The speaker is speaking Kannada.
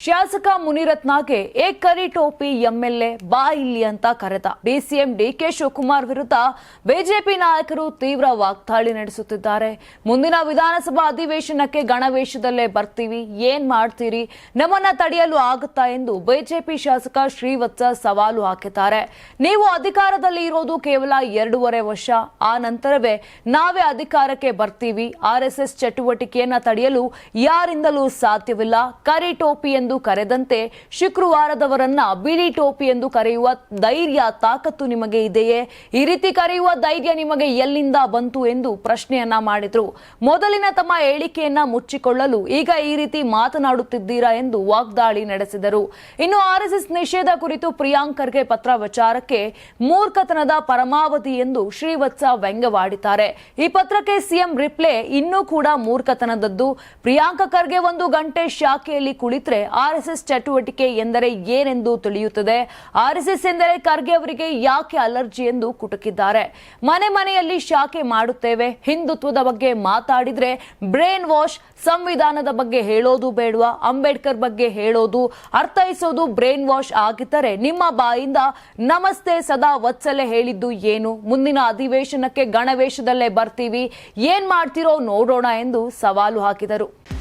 ಶಾಸಕ ಮುನಿರತ್ನಗೆ ಏ ಕರಿ ಟೋಪಿ ಎಂಎಲ್ಎ ಬಾ ಇಲ್ಲಿ ಅಂತ ಕರೆತ. ಡಿಸಿಎಂ ಡಿಕೆ ಶಿವಕುಮಾರ್ ವಿರುದ್ಧ ಬಿಜೆಪಿ ನಾಯಕರು ತೀವ್ರ ವಾಗ್ದಾಳಿ ನಡೆಸುತ್ತಿದ್ದಾರೆ. ಮುಂದಿನ ವಿಧಾನಸಭಾ ಅಧಿವೇಶನಕ್ಕೆ ಗಣವೇಶದಲ್ಲೇ ಬರ್ತೀವಿ. ಏನ್ ಮಾಡ್ತೀರಿ? ನಮ್ಮನ್ನ ತಡೆಯಲು ಆಗುತ್ತಾ ಎಂದು ಬಿಜೆಪಿ ಶಾಸಕ ಶ್ರೀವತ್ಸ ಸವಾಲು ಹಾಕಿದ್ದಾರೆ. ನೀವು ಅಧಿಕಾರದಲ್ಲಿ ಇರೋದು ಕೇವಲ ಎರಡೂವರೆ ವರ್ಷ. ಆ ನಂತರವೇ ನಾವೇ ಅಧಿಕಾರಕ್ಕೆ ಬರ್ತೀವಿ. ಆರ್ಎಸ್ಎಸ್ ಚಟುವಟಿಕೆಯನ್ನ ತಡೆಯಲು ಯಾರಿಂದಲೂ ಸಾಧ್ಯವಿಲ್ಲ. ಕರಿ ಟೋಪಿ ಎಂದು ಕರೆದಂತೆ ಶುಕ್ರವಾರದವರನ್ನ ಬಿಳಿ ಟೋಪಿ ಎಂದು ಕರೆಯುವ ಧೈರ್ಯ, ತಾಕತ್ತು ನಿಮಗೆ ಇದೆಯೇ? ಈ ರೀತಿ ಕರೆಯುವ ಧೈರ್ಯ ನಿಮಗೆ ಎಲ್ಲಿಂದ ಬಂತು ಎಂದು ಪ್ರಶ್ನೆಯನ್ನ ಮಾಡಿದ್ರು. ಮೊದಲಿನ ತಮ್ಮ ಹೇಳಿಕೆಯನ್ನ ಮುಚ್ಚಿಕೊಳ್ಳಲು ಈಗ ಈ ರೀತಿ ಮಾತನಾಡುತ್ತಿದ್ದೀರಾ ಎಂದು ವಾಗ್ದಾಳಿ ನಡೆಸಿದರು. ಇನ್ನು ಆರ್ಎಸ್ಎಸ್ ನಿಷೇಧ ಕುರಿತು ಪ್ರಿಯಾಂಕರ್ಗೆ ಪತ್ರ ವಿಚಾರಕ್ಕೆ ಮೂರ್ಖತನದ ಪರಮಾವಧಿ ಎಂದು ಶ್ರೀವತ್ಸ ವ್ಯಂಗ್ಯವಾಡಿದ್ದಾರೆ. ಈ ಪತ್ರಕ್ಕೆ ಸಿಎಂ ರಿಪ್ಲೆ ಇನ್ನೂ ಕೂಡ ಮೂರ್ಖತನದದ್ದು. ಪ್ರಿಯಾಂಕ ಖರ್ಗೆ ಒಂದು ಗಂಟೆ ಶಾಖೆಯಲ್ಲಿ ಕುಳಿತರೆ ಆರ್ಎಸ್ಎಸ್ ಚಟುವಟಿಕೆ ಎಂದರೆ ಏನೆಂದು ತಿಳಿಯುತ್ತದೆ? ಆರ್ಎಸ್ಎಸ್ ಎಂದರೆ ಖರ್ಗೆ ಅವರಿಗೆ ಯಾಕೆ ಅಲರ್ಜಿ ಎಂದು ಕುಟುಕಿದ್ದಾರೆ? ಮನೆ ಮನೆಯಲ್ಲಿ ಶಾಖೆ ಮಾಡುತ್ತೇವೆ, ಹಿಂದುತ್ವದ ಬಗ್ಗೆ ಮಾತಾಡಿದ್ರೆ ಬ್ರೇನ್ ವಾಶ್ ಸಂವಿಧಾನದ ಬಗ್ಗೆ ಹೇಳೋದು ಬೇಡವಾ? ಅಂಬೇಡ್ಕರ್ ಬಗ್ಗೆ ಹೇಳೋದು, ಅರ್ಥೈಸೋದು ಬ್ರೇನ್ ವಾಶ್ ಆಗಿದ್ದರೆ ನಿಮ್ಮ ಬಾಯಿಂದ ನಮಸ್ತೆ ಸದಾ ವತ್ಸಲೆ ಹೇಳಿದ್ದು ಏನು? ಮುಂದಿನ ಅಧಿವೇಶನಕ್ಕೆ ಗಣವೇಶದಲ್ಲೇ ಬರ್ತೀವಿ, ಏನ್ ಮಾಡ್ತಿರೋ ನೋಡೋಣ ಎಂದು ಸವಾಲು ಹಾಕಿದರು.